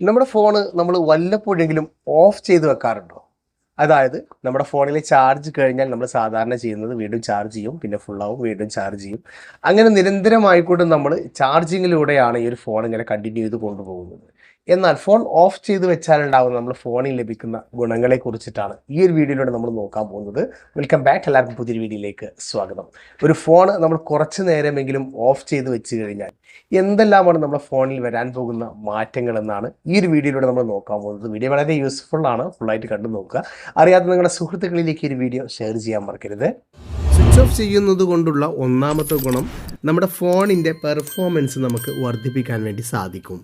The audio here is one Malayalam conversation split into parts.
നമ്മുടെ ഫോണ് നമ്മൾ വല്ലപ്പോഴെങ്കിലും ഓഫ് ചെയ്ത് വെക്കാറുണ്ടോ? അതായത് നമ്മുടെ ഫോണിലെ ചാർജ് കഴിഞ്ഞാൽ നമ്മൾ സാധാരണ ചെയ്യുന്നത് വീണ്ടും ചാർജ് ചെയ്യും പിന്നെ ഫുള്ളാവും വീണ്ടും ചാർജ് ചെയ്യും. അങ്ങനെ നിരന്തരമായിക്കൊണ്ട് നമ്മൾ ചാർജിങ്ങിലൂടെയാണ് ഈ ഒരു ഫോൺ ഇങ്ങനെ കണ്ടിന്യൂ ചെയ്ത് കൊണ്ടുപോകുന്നത്. എന്നാൽ ഫോൺ ഓഫ് ചെയ്ത് ഉണ്ടാവും നമ്മൾ ഫോണിൽ ലഭിക്കുന്ന ഗുണങ്ങളെ കുറിച്ചിട്ടാണ് ഈ ഒരു വീഡിയോയിലൂടെ നമ്മൾ നോക്കാൻ പോകുന്നത്. വെൽക്കം ബാക്ക് എല്ലാവർക്കും പുതിയൊരു വീഡിയോയിലേക്ക് സ്വാഗതം. ഒരു ഫോൺ നമ്മൾ കുറച്ച് നേരമെങ്കിലും ഓഫ് ചെയ്ത് വെച്ച് കഴിഞ്ഞാൽ എന്തെല്ലാമാണ് നമ്മുടെ ഫോണിൽ വരാൻ പോകുന്ന മാറ്റങ്ങൾ എന്നാണ് ഈ ഒരു വീഡിയോയിലൂടെ നമ്മൾ നോക്കാൻ പോകുന്നത്. വീഡിയോ വളരെ യൂസ്ഫുൾ ആണ്. ഫുള്ളായിട്ട് കണ്ടു നോക്കുക. അറിയാത്ത നിങ്ങളുടെ സുഹൃത്തുക്കളിലേക്ക് ഈ ഒരു വീഡിയോ ഷെയർ ചെയ്യാൻ മറക്കരുത്. ഓഫ് ചെയ്യുന്നത് കൊണ്ടുള്ള ഒന്നാമത്തെ ഗുണം നമ്മുടെ ഫോണിന്റെ പെർഫോമൻസ് നമുക്ക് വർദ്ധിപ്പിക്കാൻ വേണ്ടി സാധിക്കും.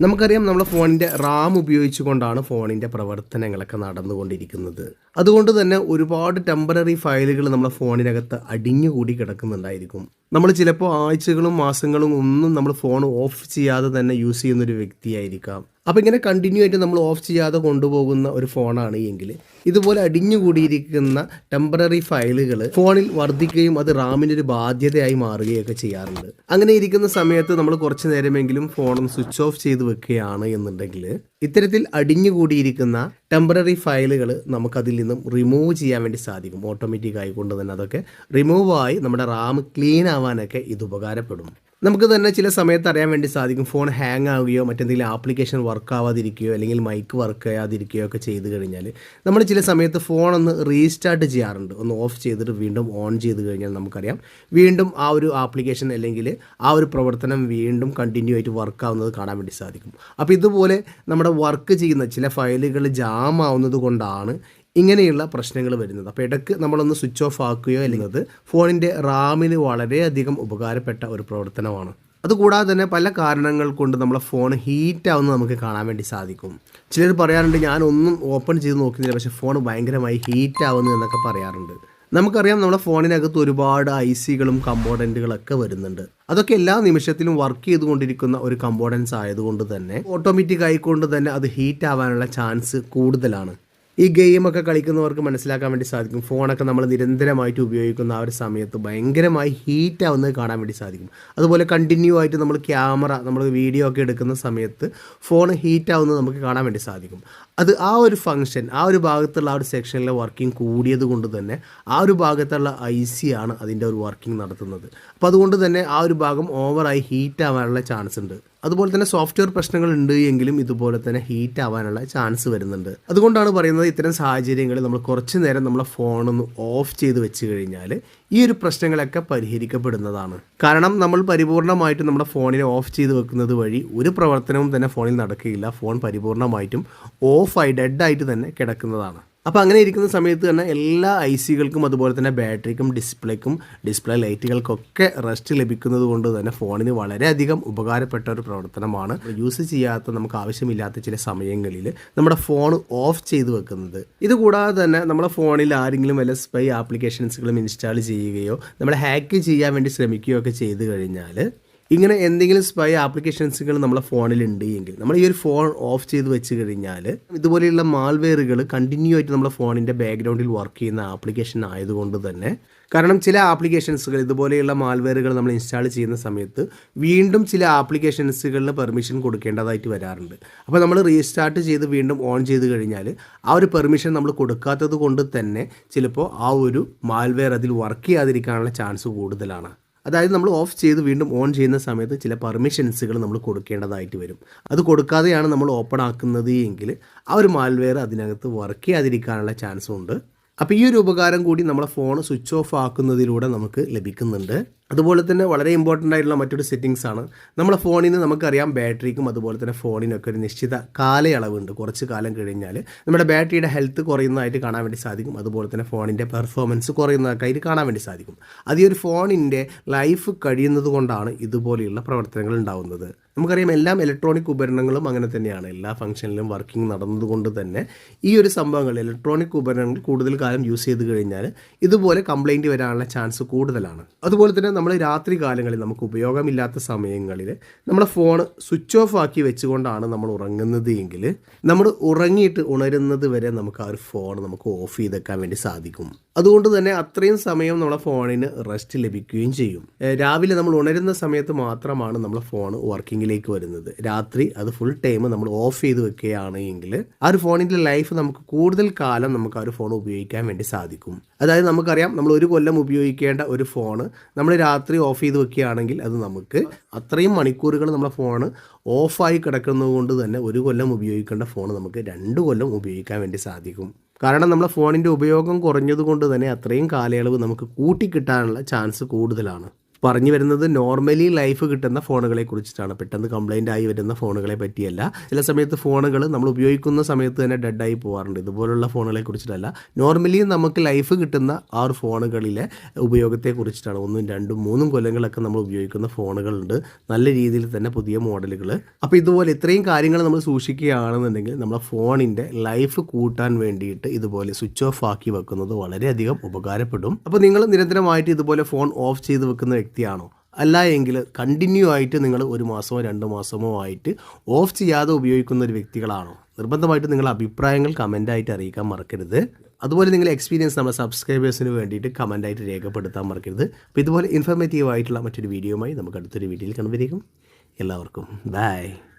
നമുക്കറിയാം നമ്മുടെ ഫോണിന്റെ റാം ഉപയോഗിച്ചുകൊണ്ടാണ് ഫോണിന്റെ പ്രവർത്തനങ്ങളൊക്കെ നടന്നുകൊണ്ടിരിക്കുന്നത്. അതുകൊണ്ട് തന്നെ ഒരുപാട് ടെമ്പററി ഫയലുകൾ നമ്മുടെ ഫോണിനകത്ത് അടിഞ്ഞുകൂടി കിടക്കുന്നുണ്ടായിരിക്കും. നമ്മൾ ചിലപ്പോൾ ആഴ്ചകളും മാസങ്ങളും ഒന്നും നമ്മൾ ഫോൺ ഓഫ് ചെയ്യാതെ തന്നെ യൂസ് ചെയ്യുന്നൊരു വ്യക്തിയായിരിക്കാം. അപ്പോൾ ഇങ്ങനെ കണ്ടിന്യൂ ആയിട്ട് നമ്മൾ ഓഫ് ചെയ്യാതെ കൊണ്ടുപോകുന്ന ഒരു ഫോണാണ് എങ്കിൽ ഇതുപോലെ അടിഞ്ഞുകൂടിയിരിക്കുന്ന ടെമ്പററി ഫയലുകൾ ഫോണിൽ വർദ്ധിക്കുകയും അത് റാമിന്റെ ഒരു ബാധ്യതയായി മാറുകയൊക്കെ ചെയ്യാറുണ്ട്. അങ്ങനെ ഇരിക്കുന്ന സമയത്ത് നമ്മൾ കുറച്ച് നേരമെങ്കിലും ഫോൺ സ്വിച്ച് ഓഫ് ചെയ്ത് വെക്കുകയാണ് എന്നുണ്ടെങ്കിൽ ഇത്തരത്തിൽ അടിഞ്ഞുകൂടിയിരിക്കുന്ന ടെമ്പററി ഫയലുകൾ നമുക്കതിൽ നിന്നും റിമൂവ് ചെയ്യാൻ വേണ്ടി സാധിക്കും. ഓട്ടോമാറ്റിക് ആയിക്കൊണ്ട് തന്നെ അതൊക്കെ റിമൂവായി നമ്മുടെ റാം ക്ലീൻ ആവാനൊക്കെ ഇത് ഉപകാരപ്പെടും. നമുക്ക് തന്നെ ചില സമയത്ത് അറിയാൻ വേണ്ടി സാധിക്കും. ഫോൺ ഹാങ് ആവുകയോ മറ്റെന്തെങ്കിലും ആപ്ലിക്കേഷൻ വർക്ക് ആവാതിരിക്കുകയോ അല്ലെങ്കിൽ മൈക്ക് വർക്ക് ചെയ്യാതിരിക്കുകയോ ഒക്കെ ചെയ്ത് കഴിഞ്ഞാൽ നമ്മൾ ചില സമയത്ത് ഫോൺ ഒന്ന് റീസ്റ്റാർട്ട് ചെയ്യാറുണ്ട്. ഒന്ന് ഓഫ് ചെയ്തിട്ട് വീണ്ടും ഓൺ ചെയ്ത് കഴിഞ്ഞാൽ നമുക്കറിയാം. വീണ്ടും ആ ഒരു ആപ്ലിക്കേഷൻ അല്ലെങ്കിൽ ആ ഒരു പ്രവർത്തനം വീണ്ടും കണ്ടിന്യൂ ആയിട്ട് വർക്ക് ആവുന്നത് കാണാൻ വേണ്ടി സാധിക്കും. അപ്പോൾ ഇതുപോലെ നമ്മുടെ വർക്ക് ചെയ്യുന്ന ചില ഫയലുകൾ ജാം ആവുന്നത് കൊണ്ടാണ് ഇങ്ങനെയുള്ള പ്രശ്നങ്ങൾ വരുന്നത്. അപ്പോൾ ഇടയ്ക്ക് നമ്മളൊന്ന് സ്വിച്ച് ഓഫ് ആക്കുകയോ അല്ലെങ്കിൽ ഫോണിന്റെ റാമിന് വളരെയധികം ഉപകാരപ്പെട്ട ഒരു പ്രവർത്തനമാണ്. അതുകൂടാതെ തന്നെ പല കാരണങ്ങൾ കൊണ്ട് നമ്മളെ ഫോൺ ഹീറ്റ് ആവുന്നത് നമുക്ക് കാണാൻ വേണ്ടി സാധിക്കും. ചിലർ പറയാറുണ്ട് ഞാനൊന്നും ഓപ്പൺ ചെയ്ത് നോക്കുന്നില്ല പക്ഷേ ഫോൺ ഭയങ്കരമായി ഹീറ്റ് ആവുന്നു എന്നൊക്കെ പറയാറുണ്ട്. നമുക്കറിയാം നമ്മുടെ ഫോണിനകത്ത് ഒരുപാട് ഐ സികളും കമ്പോണന്റുകളൊക്കെ വരുന്നുണ്ട്. അതൊക്കെ എല്ലാ നിമിഷത്തിലും വർക്ക് ചെയ്തുകൊണ്ടിരിക്കുന്ന ഒരു കമ്പോണൻസ് ആയതുകൊണ്ട് തന്നെ ഓട്ടോമാറ്റിക് ആയിക്കൊണ്ട് തന്നെ അത് ഹീറ്റ് ആവാനുള്ള ചാൻസ് കൂടുതലാണ്. ഈ ഗെയിമൊക്കെ കളിക്കുന്നവർക്ക് മനസ്സിലാക്കാൻ വേണ്ടി സാധിക്കും. ഫോണൊക്കെ നമ്മൾ നിരന്തരമായിട്ട് ഉപയോഗിക്കുന്ന ആ ഒരു സമയത്ത് ഭയങ്കരമായി ഹീറ്റ് ആവുന്നത് കാണാൻ വേണ്ടി സാധിക്കും. അതുപോലെ കണ്ടിന്യൂ ആയിട്ട് നമ്മൾ ക്യാമറ നമ്മൾ വീഡിയോ ഒക്കെ എടുക്കുന്ന സമയത്ത് ഫോൺ ഹീറ്റ് ആവുന്നത് നമുക്ക് കാണാൻ വേണ്ടി സാധിക്കും. അത് ആ ഒരു ഫംഗ്ഷൻ ആ ഒരു ഭാഗത്തുള്ള ആ ഒരു സെക്ഷനിലെ വർക്കിംഗ് കൂടിയത് കൊണ്ട് തന്നെ ആ ഒരു ഭാഗത്തുള്ള ഐ സി ആണ് അതിന്റെ ഒരു വർക്കിംഗ് നടത്തുന്നത്. അപ്പോൾ അതുകൊണ്ട് തന്നെ ആ ഒരു ഭാഗം ഓവറായി ഹീറ്റ് ആവാനുള്ള ചാൻസ് ഉണ്ട്. അതുപോലെ തന്നെ സോഫ്റ്റ്വെയർ പ്രശ്നങ്ങൾ ഉണ്ട് എങ്കിലും ഇതുപോലെ തന്നെ ഹീറ്റ് ആവാനുള്ള ചാൻസ് വരുന്നുണ്ട്. അതുകൊണ്ടാണ് പറയുന്നത് ഇത്തരം സാഹചര്യങ്ങളിൽ നമ്മൾ കുറച്ച് നേരം നമ്മളെ ഫോണൊന്ന് ഓഫ് ചെയ്ത് വെച്ച് കഴിഞ്ഞാൽ ഈ ഒരു പ്രശ്നങ്ങളൊക്കെ പരിഹരിക്കപ്പെടുന്നതാണ്. കാരണം നമ്മൾ പരിപൂർണമായിട്ടും നമ്മുടെ ഫോണിനെ ഓഫ് ചെയ്ത് വെക്കുന്നത് വഴി ഒരു പ്രവർത്തനവും തന്നെ ഫോണിൽ നടക്കുകയില്ല. ഫോൺ പരിപൂർണമായിട്ടും ഓഫായി ഡെഡായിട്ട് തന്നെ കിടക്കുന്നതാണ്. അപ്പോൾ അങ്ങനെ ഇരിക്കുന്ന സമയത്ത് തന്നെ എല്ലാ ഐ സികൾക്കും അതുപോലെ തന്നെ ബാറ്ററിക്കും ഡിസ്പ്ലേക്കും ഡിസ്പ്ലേ ലൈറ്റുകൾക്കൊക്കെ റെസ്റ്റ് ലഭിക്കുന്നത് കൊണ്ട് തന്നെ ഫോണിന് വളരെയധികം ഉപകാരപ്പെട്ട ഒരു പ്രവർത്തനമാണ്. യൂസ് ചെയ്യാത്ത നമുക്ക് ആവശ്യമില്ലാത്ത ചില സമയങ്ങളിൽ നമ്മുടെ ഫോൺ ഓഫ് ചെയ്ത് വെക്കുന്നത്. ഇതുകൂടാതെ തന്നെ നമ്മുടെ ഫോണിൽ ആരെങ്കിലും വല്ല സ്പൈ ആപ്ലിക്കേഷൻസുകളും ഇൻസ്റ്റാൾ ചെയ്യുകയോ നമ്മളെ ഹാക്ക് ചെയ്യാൻ വേണ്ടി ശ്രമിക്കുകയോ ഒക്കെ ചെയ്തു കഴിഞ്ഞാൽ ഇങ്ങനെ എന്തെങ്കിലും സ്പൈ ആപ്ലിക്കേഷൻസുകൾ നമ്മളെ ഫോണിലുണ്ട് എങ്കിൽ നമ്മൾ ഈ ഒരു ഫോൺ ഓഫ് ചെയ്ത് വെച്ച് കഴിഞ്ഞാൽ ഇതുപോലെയുള്ള മാൾവെയറുകൾ കണ്ടിന്യൂ ആയിട്ട് നമ്മുടെ ഫോണിന്റെ ബാക്ക്ഗ്രൗണ്ടിൽ വർക്ക് ചെയ്യുന്ന ആപ്ലിക്കേഷൻ ആയതുകൊണ്ട് തന്നെ കാരണം ചില ആപ്ലിക്കേഷൻസുകൾ ഇതുപോലെയുള്ള മാൽവെയറുകൾ നമ്മൾ ഇൻസ്റ്റാൾ ചെയ്യുന്ന സമയത്ത് വീണ്ടും ചില ആപ്ലിക്കേഷൻസുകളിന് പെർമിഷൻ കൊടുക്കേണ്ടതായിട്ട് വരാറുണ്ട്. അപ്പോൾ നമ്മൾ റീസ്റ്റാർട്ട് ചെയ്ത് വീണ്ടും ഓൺ ചെയ്ത് കഴിഞ്ഞാൽ ആ ഒരു പെർമിഷൻ നമ്മൾ കൊടുക്കാത്തത് കൊണ്ട് തന്നെ ചിലപ്പോൾ ആ ഒരു മാൽവെയർ അതിൽ വർക്ക് ചെയ്യാതിരിക്കാനുള്ള ചാൻസ് കൂടുതലാണ്. അതായത് നമ്മൾ ഓഫ് ചെയ്ത് വീണ്ടും ഓൺ ചെയ്യുന്ന സമയത്ത് ചില പെർമിഷൻസുകൾ നമ്മൾ കൊടുക്കേണ്ടതായിട്ട് വരും. അത് കൊടുക്കാതെയാണ് നമ്മൾ ഓപ്പൺ ആക്കുന്നത് എങ്കിൽ ആ ഒരു മാൽവെയർ അതിനകത്ത് വർക്ക് ചെയ്യാതിരിക്കാനുള്ള ചാൻസും ഉണ്ട്. അപ്പോൾ ഈ ഒരു ഉപകാരം കൂടി നമ്മളെ ഫോൺ സ്വിച്ച് ഓഫ് ആക്കുന്നതിലൂടെ നമുക്ക് ലഭിക്കുന്നുണ്ട്. അതുപോലെ തന്നെ വളരെ ഇമ്പോർട്ടന്റ് ആയിട്ടുള്ള മറ്റൊരു സെറ്റിങ്സ് ആണ്. നമ്മുടെ ഫോണിന് നമുക്കറിയാം ബാറ്ററിക്കും അതുപോലെ തന്നെ ഫോണിനൊക്കെ ഒരു നിശ്ചിത കാലയളവുണ്ട്. കുറച്ച് കാലം കഴിഞ്ഞാൽ നമ്മുടെ ബാറ്ററിയുടെ ഹെൽത്ത് കുറയുന്നതായിട്ട് കാണാൻ വേണ്ടി സാധിക്കും. അതുപോലെ തന്നെ ഫോണിന്റെ പെർഫോമൻസ് കുറയുന്നതൊക്കെ കാണാൻ വേണ്ടി സാധിക്കും. അത് ഈ ഒരു ഫോണിന്റെ ലൈഫ് കഴിയുന്നത് കൊണ്ടാണ് ഇതുപോലെയുള്ള പ്രവർത്തനങ്ങൾ ഉണ്ടാകുന്നത് നമുക്കറിയാം എല്ലാം ഇലക്ട്രോണിക് ഉപകരണങ്ങളും അങ്ങനെ തന്നെയാണ്. എല്ലാ ഫംഗ്ഷനിലും വർക്കിംഗ് നടന്നതുകൊണ്ട് തന്നെ ഈ ഒരു സംഭവങ്ങൾ ഇലക്ട്രോണിക് ഉപകരണങ്ങൾ കൂടുതൽ കാലം യൂസ് ചെയ്ത് കഴിഞ്ഞാൽ ഇതുപോലെ കംപ്ലൈന്റ് വരാനുള്ള ചാൻസ് കൂടുതലാണ്. അതുപോലെ തന്നെ നമ്മൾ രാത്രി കാലങ്ങളിൽ നമുക്ക് ഉപയോഗമില്ലാത്ത സമയങ്ങളിൽ നമ്മുടെ ഫോൺ സ്വിച്ച് ഓഫ് ആക്കി വെച്ചുകൊണ്ടാണ് നമ്മൾ ഉറങ്ങുന്നത് എങ്കിൽ നമ്മൾ ഉറങ്ങിയിട്ട് ഉണരുന്നത് വരെ നമുക്ക് ആ ഒരു ഫോൺ നമുക്ക് ഓഫ് ചെയ്തേക്കാൻ വേണ്ടി സാധിക്കും. അതുകൊണ്ട് തന്നെ അത്രയും സമയം നമ്മളെ ഫോണിന് റെസ്റ്റ് ലഭിക്കുകയും ചെയ്യും. രാവിലെ നമ്മൾ ഉണരുന്ന സമയത്ത് മാത്രമാണ് നമ്മളെ ഫോൺ വർക്കിങ്ങിലേക്ക് വരുന്നത്. രാത്രി അത് ഫുൾ ടൈം നമ്മൾ ഓഫ് ചെയ്ത് വെക്കുകയാണ് എങ്കിൽ ആ ഒരു ഫോണിന്റെ ലൈഫ് നമുക്ക് കൂടുതൽ കാലം നമുക്ക് ആ ഒരു ഫോൺ ഉപയോഗിക്കാൻ വേണ്ടി സാധിക്കും. അതായത് നമുക്കറിയാം നമ്മൾ ഒരു കൊല്ലം ഉപയോഗിക്കേണ്ട ഒരു ഫോൺ നമ്മൾ രാത്രി ഓഫ് ചെയ്ത് വെക്കുകയാണെങ്കിൽ അത് നമുക്ക് അത്രയും മണിക്കൂറുകൾ നമ്മളെ ഫോണ് ഓഫായി കിടക്കുന്നത് കൊണ്ട് തന്നെ ഒരു കൊല്ലം ഉപയോഗിക്കേണ്ട ഫോൺ നമുക്ക് രണ്ട് കൊല്ലം ഉപയോഗിക്കാൻ വേണ്ടി സാധിക്കും. കാരണം നമ്മളെ ഫോണിന്റെ ഉപയോഗം കുറഞ്ഞതുകൊണ്ട് തന്നെ അത്രയും കാലയളവ് നമുക്ക് കൂട്ടിക്കിട്ടാനുള്ള ചാൻസ് കൂടുതലാണ്. പറഞ്ഞു വരുന്നത് നോർമലി ലൈഫ് കിട്ടുന്ന ഫോണുകളെ കുറിച്ചിട്ടാണ്. പെട്ടെന്ന് കംപ്ലൈന്റ് ആയി വരുന്ന ഫോണുകളെ പറ്റിയല്ല. ചില സമയത്ത് ഫോണുകൾ നമ്മൾ ഉപയോഗിക്കുന്ന സമയത്ത് തന്നെ ഡെഡായി പോകാറുണ്ട് ഇതുപോലുള്ള ഫോണുകളെ കുറിച്ചിട്ടല്ല. നോർമലി നമുക്ക് ലൈഫ് കിട്ടുന്ന ആ ഒരു ഫോണുകളിലെ ഉപയോഗത്തെ കുറിച്ചിട്ടാണ്. ഒന്നും രണ്ടും മൂന്നും കൊല്ലങ്ങളൊക്കെ നമ്മൾ ഉപയോഗിക്കുന്ന ഫോണുകളുണ്ട് നല്ല രീതിയിൽ തന്നെ പുതിയ മോഡലുകൾ അപ്പോൾ ഇതുപോലെ ഇത്രയും കാര്യങ്ങൾ നമ്മൾ സൂക്ഷിക്കുകയാണെന്നുണ്ടെങ്കിൽ നമ്മളെ ഫോണിന്റെ ലൈഫ് കൂട്ടാൻ വേണ്ടിയിട്ട് ഇതുപോലെ സ്വിച്ച് ഓഫ് ആക്കി വെക്കുന്നത് വളരെയധികം ഉപകാരപ്പെടും. അപ്പോൾ നിങ്ങൾ നിരന്തരമായിട്ട് ഇതുപോലെ ഫോൺ ഓഫ് ചെയ്ത് വെക്കുന്ന വ്യക്തിയാണോ? അല്ല എങ്കിൽ കണ്ടിന്യൂ ആയിട്ട് നിങ്ങൾ ഒരു മാസമോ രണ്ട് മാസമോ ആയിട്ട് ഓഫ് ചെയ്യാതെ ഉപയോഗിക്കുന്ന ഒരു വ്യക്തികളാണോ? നിർബന്ധമായിട്ട് നിങ്ങൾ അഭിപ്രായങ്ങൾ കമന്റായിട്ട് അറിയിക്കാൻ മറക്കരുത്. അതുപോലെ നിങ്ങൾ എക്സ്പീരിയൻസ് നമ്മുടെ സബ്സ്ക്രൈബേഴ്സിന് വേണ്ടിയിട്ട് കമന്റായിട്ട് രേഖപ്പെടുത്താൻ മറക്കരുത്. അപ്പോൾ ഇതുപോലെ ഇൻഫർമേറ്റീവ് ആയിട്ടുള്ള മറ്റൊരു വീഡിയോയുമായി നമുക്ക് അടുത്തൊരു വീഡിയോയിൽ കണ്ടുവരിക്കും എല്ലാവർക്കും ബൈ